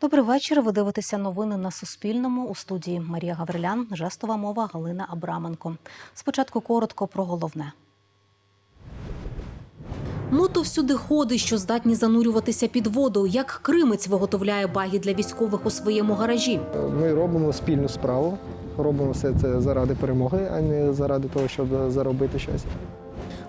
Добрий вечір. Ви дивитеся новини на Суспільному у студії Марія Гаврилян, жестова мова Галина Абраменко. Спочатку коротко про головне. Мото всюди ходи, що здатні занурюватися під воду. Як кримець виготовляє баги для військових у своєму гаражі. Ми робимо спільну справу. Робимо все це заради перемоги, а не заради того, щоб заробити щось.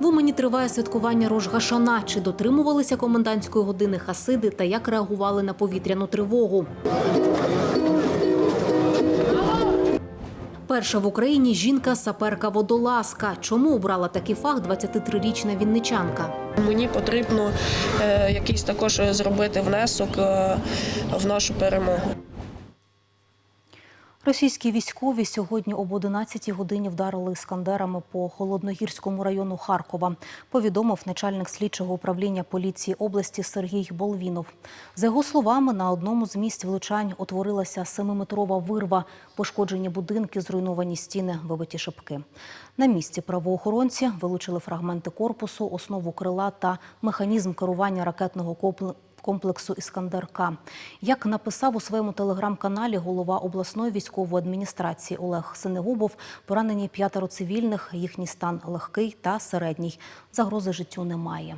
В Умані триває святкування Рожгашана. Чи дотримувалися комендантської години хасиди та як реагували на повітряну тривогу? Перша в Україні жінка саперка водолазка. Чому обрала такий фах 23-річна вінничанка? Мені потрібно е, якийсь також зробити внесок е, в нашу перемогу. Російські військові сьогодні об 11 годині вдарили іскандерами по холодногірському району Харкова. Повідомив начальник слідчого управління поліції області Сергій Болвінов. За його словами, на одному з місць влучань утворилася семиметрова вирва, пошкоджені будинки, зруйновані стіни, вибиті шибки. На місці правоохоронці вилучили фрагменти корпусу, основу крила та механізм керування ракетного комплексу комплексу Іскандер-К. Як написав у своєму телеграм-каналі голова обласної військової адміністрації Олег Синегубов, поранені п'ятеро цивільних, їхній стан легкий та середній. Загрози життю немає.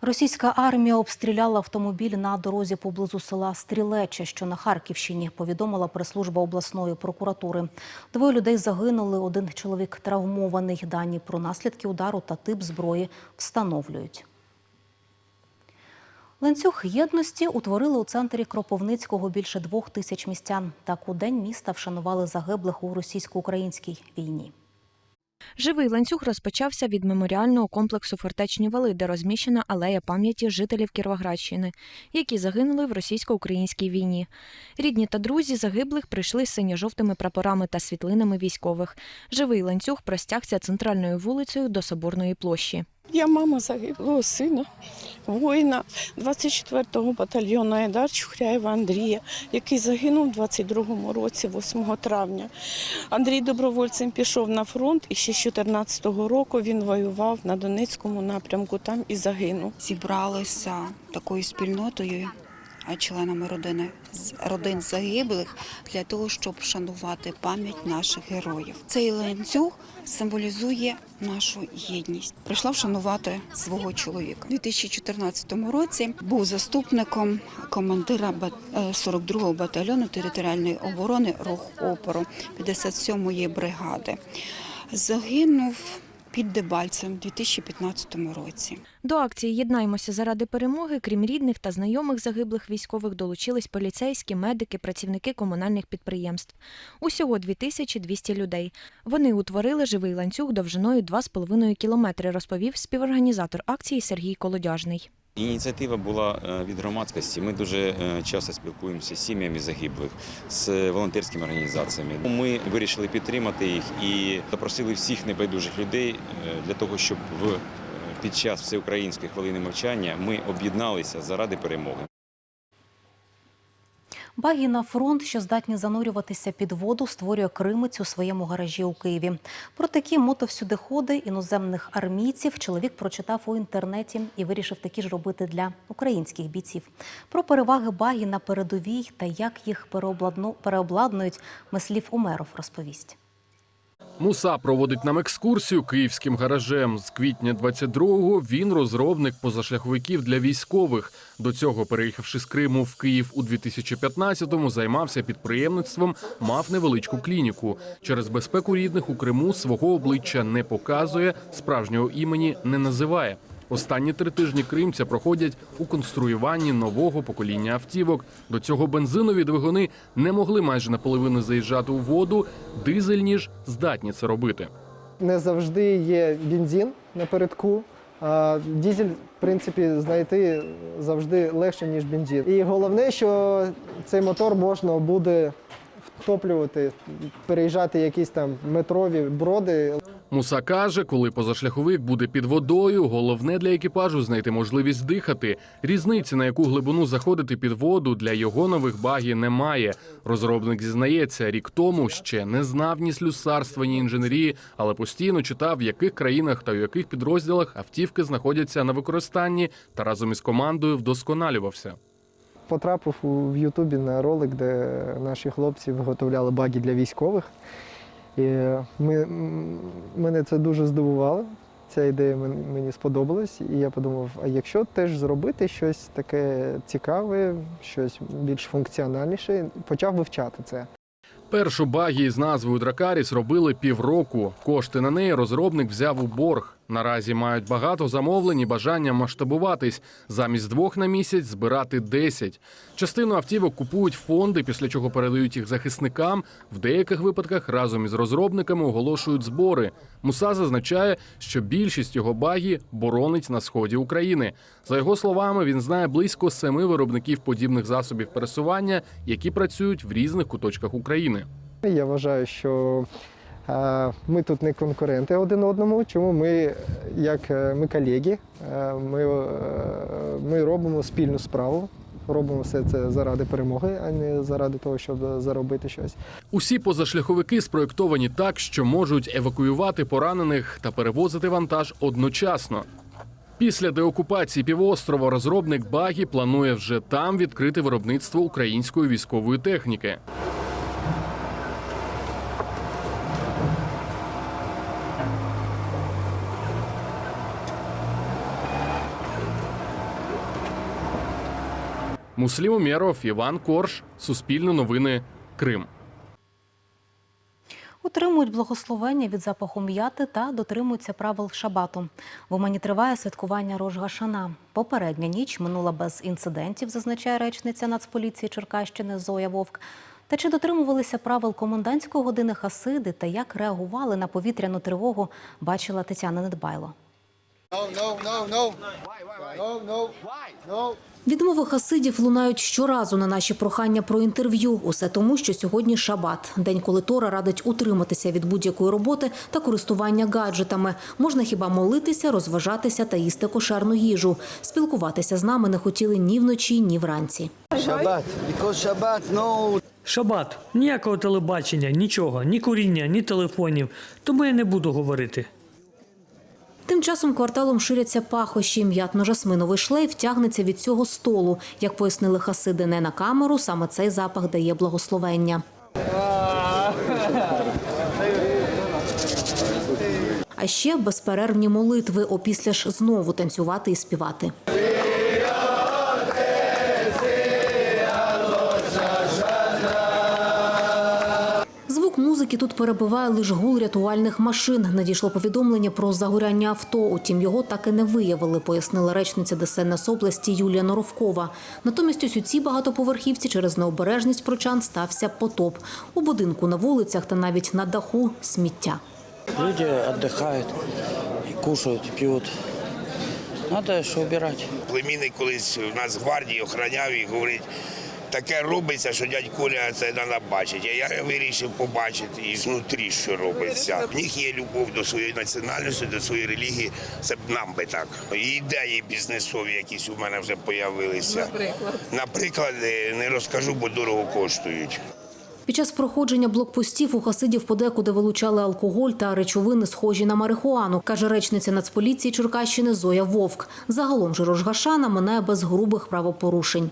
Російська армія обстріляла автомобіль на дорозі поблизу села Стрілече, що на Харківщині, повідомила прес-служба обласної прокуратури. Двоє людей загинули, один чоловік травмований. Дані про наслідки удару та тип зброї встановлюють. Ланцюг єдності утворили у центрі Кропивницького більше двох тисяч містян. Так у день міста вшанували загиблих у російсько-українській війні. Живий ланцюг розпочався від меморіального комплексу Фортечні вали, де розміщена алея пам'яті жителів Кіровоградщини, які загинули в російсько-українській війні. Рідні та друзі загиблих прийшли з синьо-жовтими прапорами та світлинами військових. Живий ланцюг простягся центральною вулицею до Соборної площі. Я мама загиблого сина, воїна 24-го батальйону Айдар Чухряєва Андрія, який загинув у 22-му році, 8 травня. Андрій добровольцем пішов на фронт і ще з 14-го року він воював на Донецькому напрямку, там і загинув. зібралися такою спільнотою, членами родини з родин загиблих для того, щоб вшанувати пам'ять наших героїв. Цей ланцюг символізує нашу єдність. Прийшла вшанувати свого чоловіка. У 2014 році був заступником командира бат- е, 42-го батальйону територіальної оборони рух опору 57-ї бригади. Загинув під Дебальцем у 2015 році. До акції Єднаймося заради перемоги, крім рідних та знайомих загиблих військових, долучились поліцейські, медики, працівники комунальних підприємств. Усього 2200 людей. Вони утворили живий ланцюг довжиною 2,5 кілометри, розповів співорганізатор акції Сергій Колодяжний. Ініціатива була е, від громадськості. Ми дуже е, часто спілкуємося з сім'ями загиблих, з волонтерськими організаціями. Ми вирішили підтримати їх і запросили всіх небайдужих людей е, для того, щоб в під час всеукраїнської хвилини мовчання ми об'єдналися заради перемоги. Багі на фронт, що здатні занурюватися під воду, створює Кримець у своєму гаражі у Києві. Про такі мотовсюдиходи іноземних армійців чоловік прочитав у інтернеті і вирішив такі ж робити для українських бійців. Про переваги багі на передовій та як їх переобладну- переобладнують Мислів Умеров розповість. Муса проводить нам екскурсію київським гаражем. З квітня 22-го він розробник позашляховиків для військових. До цього, переїхавши з Криму в Київ у 2015-му, займався підприємництвом, мав невеличку клініку. Через безпеку рідних у Криму свого обличчя не показує, справжнього імені не називає. Останні три тижні кримця проходять у конструюванні нового покоління автівок. До цього бензинові двигуни не могли майже наполовину заїжджати у воду. Дизельні ж здатні це робити. Не завжди є бензин напередку. А дізель, в принципі, знайти завжди легше, ніж бензин. І головне, що цей мотор можна буде втоплювати, переїжджати якісь там метрові броди. Муса каже, коли позашляховик буде під водою, головне для екіпажу знайти можливість дихати. Різниці, на яку глибину заходити під воду, для його нових багі немає. Розробник зізнається, рік тому ще не знав ні слюсарства, ні інженерії, але постійно читав, в яких країнах та в яких підрозділах автівки знаходяться на використанні, та разом із командою вдосконалювався. Потрапив в Ютубі на ролик, де наші хлопці виготовляли баги для військових. І ми, мене це дуже здивувало. Ця ідея мені сподобалась, і я подумав: а якщо теж зробити щось таке цікаве, щось більш функціональніше, почав вивчати це. Першу багі з назвою Дракаріс робили півроку. Кошти на неї розробник взяв у борг. Наразі мають багато замовлень і бажання масштабуватись. Замість двох на місяць збирати 10. Частину автівок купують фонди, після чого передають їх захисникам. В деяких випадках разом із розробниками оголошують збори. Муса зазначає, що більшість його багі боронить на сході України. За його словами, він знає близько семи виробників подібних засобів пересування, які працюють в різних куточках України. Я вважаю, що ми тут не конкуренти один одному. Чому ми, як е, ми колеги, е, ми, е, ми робимо спільну справу, робимо все це заради перемоги, а не заради того, щоб заробити щось. Усі позашляховики спроєктовані так, що можуть евакуювати поранених та перевозити вантаж одночасно. Після деокупації півострова розробник Багі планує вже там відкрити виробництво української військової техніки. Муслім Умєров, Іван Корж, Суспільне новини, Крим. Утримують благословення від запаху м'яти та дотримуються правил шабату. В Умані триває святкування Рожгашана. Попередня ніч минула без інцидентів, зазначає речниця Нацполіції Черкащини Зоя Вовк. Та чи дотримувалися правил комендантської години Хасиди та як реагували на повітряну тривогу, бачила Тетяна Недбайло. Відмови хасидів лунають щоразу на наші прохання про інтерв'ю. Усе тому, що сьогодні шабат, день, коли Тора радить утриматися від будь-якої роботи та користування гаджетами. Можна хіба молитися, розважатися та їсти кошерну їжу. Спілкуватися з нами не хотіли ні вночі, ні вранці. Because Shabbat, no Шабат. Ніякого телебачення, нічого, ні куріння, ні телефонів. Тому я не буду говорити. Тим часом кварталом ширяться пахощі. М'ятно-жасминовий шлейф тягнеться від цього столу. Як пояснили хасиди не на камеру, саме цей запах дає благословення. А ще безперервні молитви, опісля ж знову танцювати і співати. Звук тут перебиває лише гул рятувальних машин. Надійшло повідомлення про загоряння авто. Утім, його так і не виявили, пояснила речниця ДСНС області Юлія Норовкова. Натомість ось у цій багатоповерхівці через необережність прочан стався потоп. У будинку на вулицях та навіть на даху сміття. Люди отдыхают, и кушают, и пьют. Надо что убирать. Племінник колись у нас в гвардії охороняв і говорить, таке робиться, що дядь Коля це треба бачити. А я вирішив побачити і знутрі, що робиться. В них є любов до своєї національності, до своєї релігії. Це б нам би так. І ідеї бізнесові якісь у мене вже з'явилися. Наприклад, Наприклад, е, не розкажу, бо дорого коштують. Під час проходження блокпостів у хасидів подекуди вилучали алкоголь та речовини, схожі на марихуану, каже речниця Нацполіції Черкащини Зоя Вовк. Загалом же Рожгашана минає без грубих правопорушень.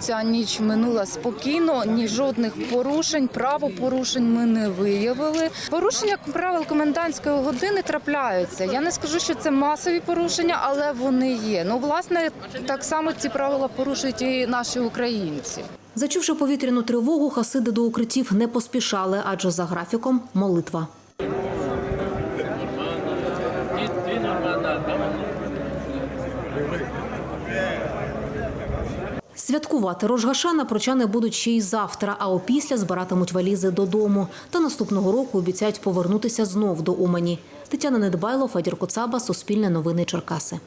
Ця ніч минула спокійно, ні жодних порушень, правопорушень ми не виявили. Порушення правил комендантської години трапляються. Я не скажу, що це масові порушення, але вони є. Ну, власне, так само ці правила порушують і наші українці. Зачувши повітряну тривогу, хасиди до укриттів не поспішали, адже за графіком молитва. Святкувати Рожгашана прочани будуть ще й завтра, а опісля збиратимуть валізи додому. Та наступного року обіцяють повернутися знов до Умані. Тетяна Недбайло, Федір Коцаба, Суспільне новини Черкаси.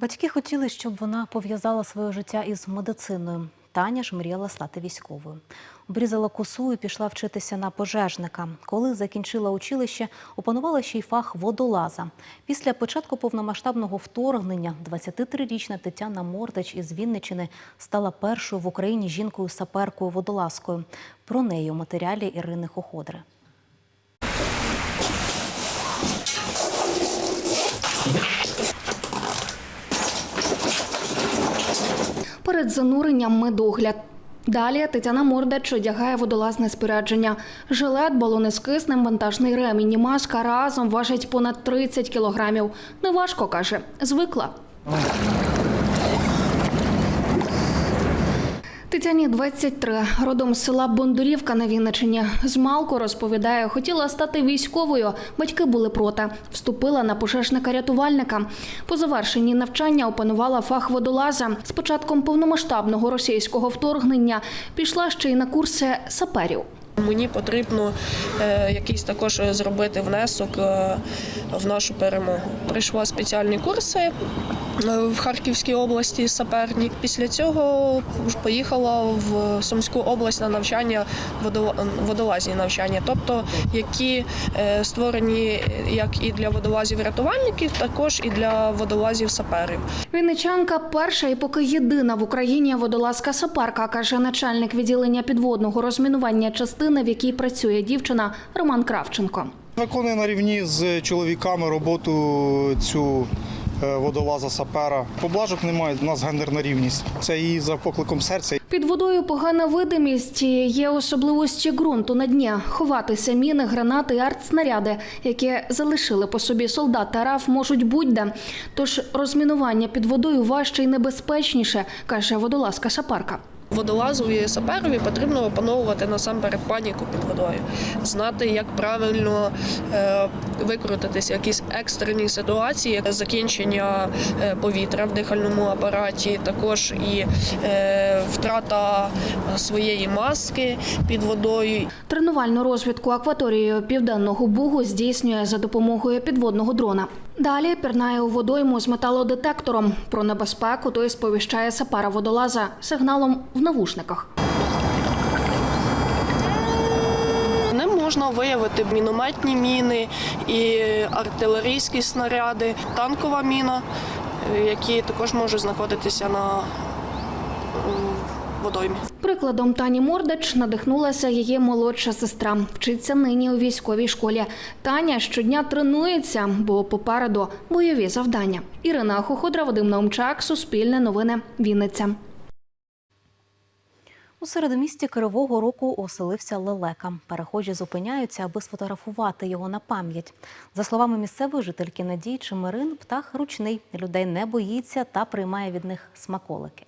Батьки хотіли, щоб вона пов'язала своє життя із медициною. Таня ж мріяла стати військовою обрізала косу і пішла вчитися на пожежника. Коли закінчила училище, опанувала ще й фах водолаза. Після початку повномасштабного вторгнення 23-річна Тетяна Мордач із Вінничини стала першою в Україні жінкою-саперкою водолазкою. Про неї у матеріалі Ірини Хоходри. Перед зануренням медогляд Далі Тетяна Мордач одягає водолазне спорядження. Жилет, балони з киснем, вантажний ремінь і маска разом важать понад 30 кілограмів. Неважко, каже, звикла. Тетяні 23, родом з села Бондурівка на Вінничині. З малку розповідає, хотіла стати військовою. Батьки були проти. Вступила на пожежника-рятувальника. По завершенні навчання опанувала фах водолаза. З початком повномасштабного російського вторгнення пішла ще й на курси саперів. Мені потрібно е, якийсь також зробити внесок е, в нашу перемогу. Прийшла спеціальні курси е, в Харківській області саперні. Після цього поїхала в Сумську область на навчання водола- водолазні навчання, тобто які створені як і для водолазів-рятувальників, також і для водолазів-саперів. Вінничанка перша і поки єдина в Україні водолазка сапарка, каже начальник відділення підводного розмінування частини, в якій працює дівчина Роман Кравченко. Виконує на рівні з чоловіками роботу цю е, водолаза сапера. Поблажок немає, у нас гендерна рівність. Це і за покликом серця. Під водою погана видимість. Є особливості ґрунту на дні. Ховатися міни, гранати і артснаряди, які залишили по собі солдат та РАФ, можуть будь-де. Тож розмінування під водою важче і небезпечніше, каже водолазка сапарка. Водолазові саперові потрібно опановувати насамперед паніку під водою, знати, як правильно е, викрутитися якісь екстрені ситуації, закінчення е, повітря в дихальному апараті, також і е, втрата своєї маски під водою. Тренувальну розвідку акваторією Південного Бугу здійснює за допомогою підводного дрона. Далі пірнає у водойму з металодетектором. Про небезпеку той сповіщає сапара водолаза сигналом в навушниках. Ним можна виявити мінометні міни і артилерійські снаряди, танкова міна, е, які також можуть знаходитися на водоймі. Прикладом Тані Мордач надихнулася її молодша сестра. Вчиться нині у військовій школі. Таня щодня тренується, бо попереду бойові завдання. Ірина Хоходра, Вадим Наумчак, Суспільне новини, Вінниця. У середмісті Кривого Рогу оселився лелека. Перехожі зупиняються, аби сфотографувати його на пам'ять. За словами місцевої жительки Надії Чемерин, птах ручний, людей не боїться та приймає від них смаколики.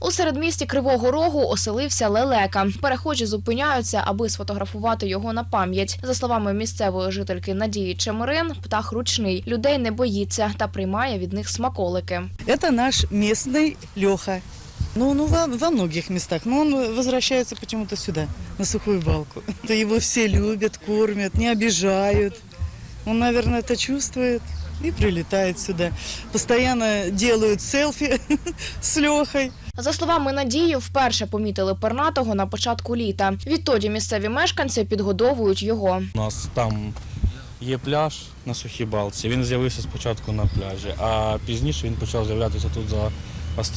У середмісті Кривого Рогу оселився лелека. Перехожі зупиняються, аби сфотографувати його на пам'ять. За словами місцевої жительки Надії Чемерин, птах ручний, людей не боїться та приймає від них смаколики. Это наш местный Леха. Ну, ну во, во многих местах. Но он возвращается почему-то сюда, на сухую балку. То его все любят, кормят, не обижают. Он, наверное, это чувствует и прилетает сюда. Постоянно делают селфи с Лехой. За словами Надії, вперше помітили пернатого на початку літа. Відтоді місцеві мешканці підгодовують його. У нас там є пляж на сухій балці. Він з'явився спочатку на пляжі, а пізніше він почав з'являтися тут за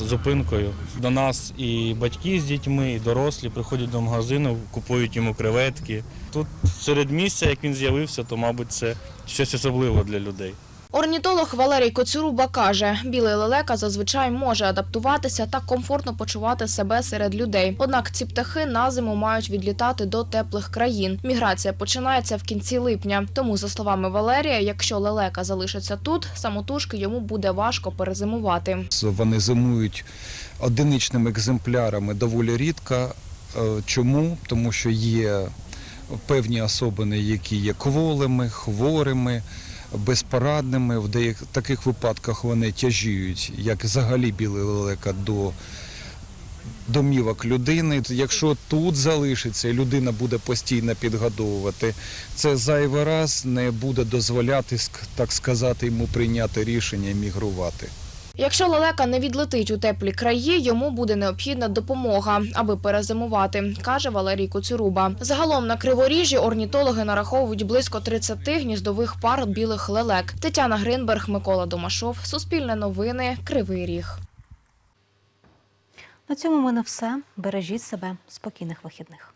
зупинкою. До нас і батьки з дітьми, і дорослі приходять до магазину, купують йому креветки. Тут серед місця, як він з'явився, то, мабуть, це щось особливе для людей. Орнітолог Валерій Коцюруба каже, білий лелека зазвичай може адаптуватися та комфортно почувати себе серед людей. Однак ці птахи на зиму мають відлітати до теплих країн. Міграція починається в кінці липня. Тому, за словами Валерія, якщо лелека залишиться тут, самотужки йому буде важко перезимувати. Вони зимують одиничними екземплярами доволі рідко. Е, Чому? Тому що є певні особини, які є кволими, хворими, безпорадними. В деяких таких випадках вони тяжіють, як взагалі білий лелека до домівок людини. Якщо тут залишиться і людина буде постійно підгодовувати, це зайвий раз не буде дозволяти, так сказати, йому прийняти рішення мігрувати. Якщо лелека не відлетить у теплі краї, йому буде необхідна допомога, аби перезимувати, каже Валерій Коцюруба. Загалом на криворіжжі орнітологи нараховують близько 30 гніздових пар білих лелек. Тетяна Гринберг, Микола Домашов, Суспільне новини, Кривий Ріг. На цьому в мене все. Бережіть себе. Спокійних вихідних.